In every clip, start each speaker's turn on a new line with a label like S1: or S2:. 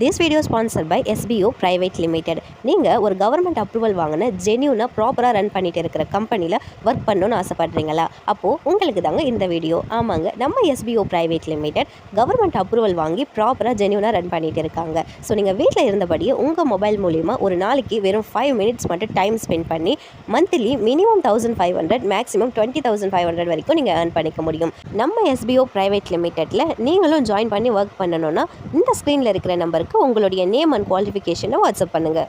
S1: This video sponsor by SPO private limited நீங்கள் ஒரு government approval வாங்கின ஜென்யூனாக ப்ராப்பராக ரன் பண்ணிட்டு இருக்கிற கம்பெனியில் ஒர்க் பண்ணணும்னு ஆசைப்படுறீங்களா? அப்போது உங்களுக்கு தாங்க இந்த வீடியோ ஆமாங்க நம்ம SPO private limited government approval வாங்கி ப்ராப்பராக ஜென்யூனாக ரன் பண்ணிட்டு இருக்காங்க. ஸோ நீங்கள் வீட்டில் இருந்தபடியே உங்கள் மொபைல் மூலிமா ஒரு நாளைக்கு வெறும் ஃபைவ் மினிட்ஸ் மட்டும் டைம் ஸ்பெண்ட் பண்ணி monthly minimum thousand five hundred maximum twenty thousand five hundred வரைக்கும் நீங்கள் ஏர்ன் பண்ணிக்க முடியும். நம்ம எஸ்பிஓ ப்ரைவேட் லிமிடெட்டில் நீங்களும் ஜாயின் பண்ணி ஒர்க் பண்ணணும்னா இந்த ஸ்க்ரீனில் இருக்கிற நம்பருக்கு உங்களுடைய நேம் அண்ட் குவாலிஃபிகேஷனை வாட்ஸ்அப் பண்ணுங்கள்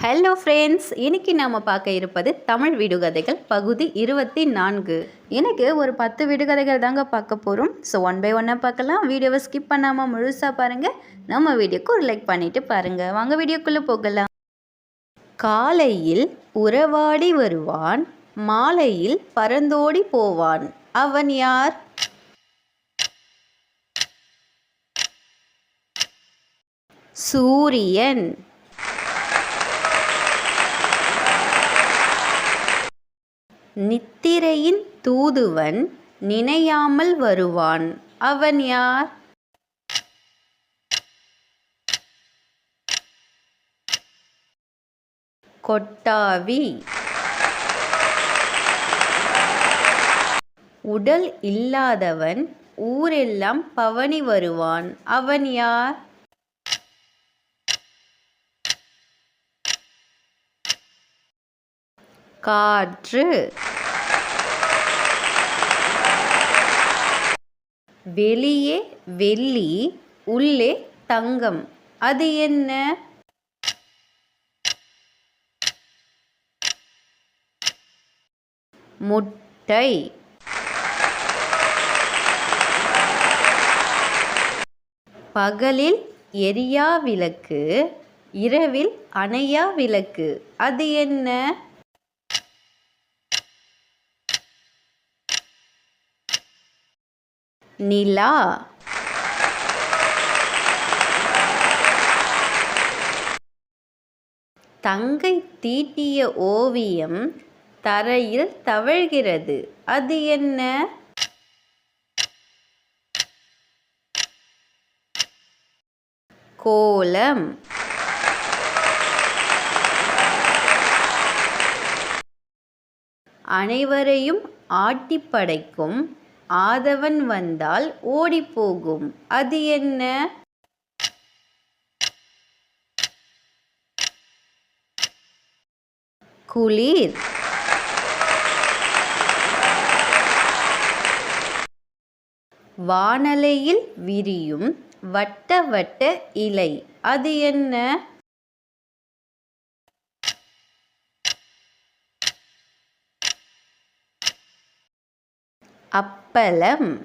S2: ஹலோ ஃப்ரெண்ட்ஸ் இன்னைக்கு நாம் பார்க்க இருப்பது தமிழ் விடுகதைகள் பகுதி இருபத்தி நான்கு. எனக்கு ஒரு பத்து விடுகதைகள் தாங்க பார்க்க போகிறோம் ஸோ ஒன் பை ஒன்னாக பார்க்கலாம். வீடியோவை ஸ்கிப் பண்ணாமல் முழுசாக பாருங்கள் நம்ம வீடியோக்கு ஒரு லைக் பண்ணிவிட்டு பாருங்கள் வாங்க வீடியோக்குள்ளே போகலாம். காலையில் உறவாடி வருவான் மாலையில் பறந்தோடி போவான். அவன் யார்? சூரியன். நித்திரையின் தூதுவன் நினையாமல் வருவான். அவன் யார்? கொட்டாவி. உடல் இல்லாதவன் ஊரெல்லாம் பவனி வருவான். அவன் யார்? காற்று. வெளியே வெள்ளி உள்ளே தங்கம். அது என்ன? முட்டை. பகலில் எரியா விளக்கு இரவில் அணையா விளக்கு. அது என்ன? நிலா. தங்கை தீட்டிய ஓவியம் தரையில் தவழ்கிறது. அது என்ன? கோலம். அனைவரையும் ஆட்டிப்படைக்கும் ஆதவன் வந்தால் ஓடிப்போகும். அது என்ன? குளிர். வானலையில் விரியும் வட்ட வட்ட இலை. அது என்ன? அப்பளம்.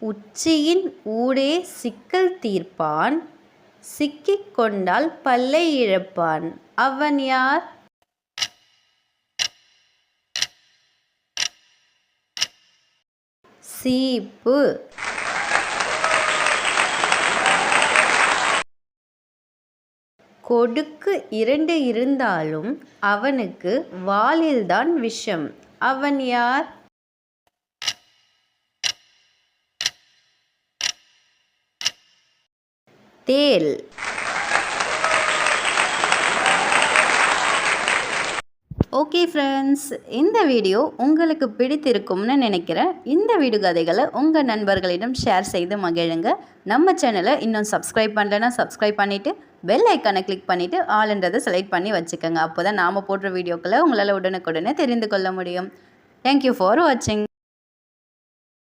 S2: உச்சியின் ஊடே சிக்கல் தீர்ப்பான் சிக்கிக் கொண்டால் பல்லை இழப்பான். அவன் யார்? சீப்பு. கொடுக்கு இரண்டு இருந்தாலும் அவனுக்கு வாலில்தான் விஷம். அவன் யார்? தேல். ஓகே ஃப்ரெண்ட்ஸ் இந்த வீடியோ உங்களுக்கு பிடித்திருக்கும்னு நினைக்கிறேன் இந்த விடுகதைகளை உங்கள் நண்பர்களிடம் ஷேர் செய்து மகிழுங்க. நம்ம சேனலை இன்னும் சப்ஸ்கிரைப் பண்ணலைன்னா சப்ஸ்கிரைப் பண்ணிவிட்டு பெல் ஐக்கானை கிளிக் பண்ணிவிட்டு ஆளுன்றதை செலக்ட் பண்ணி வச்சுக்கோங்க. அப்போ தான் நாம் போடுற வீடியோக்களை உங்களால் உடனுக்குடனே தெரிந்து கொள்ள முடியும். தேங்க்யூ ஃபார் வாட்சிங்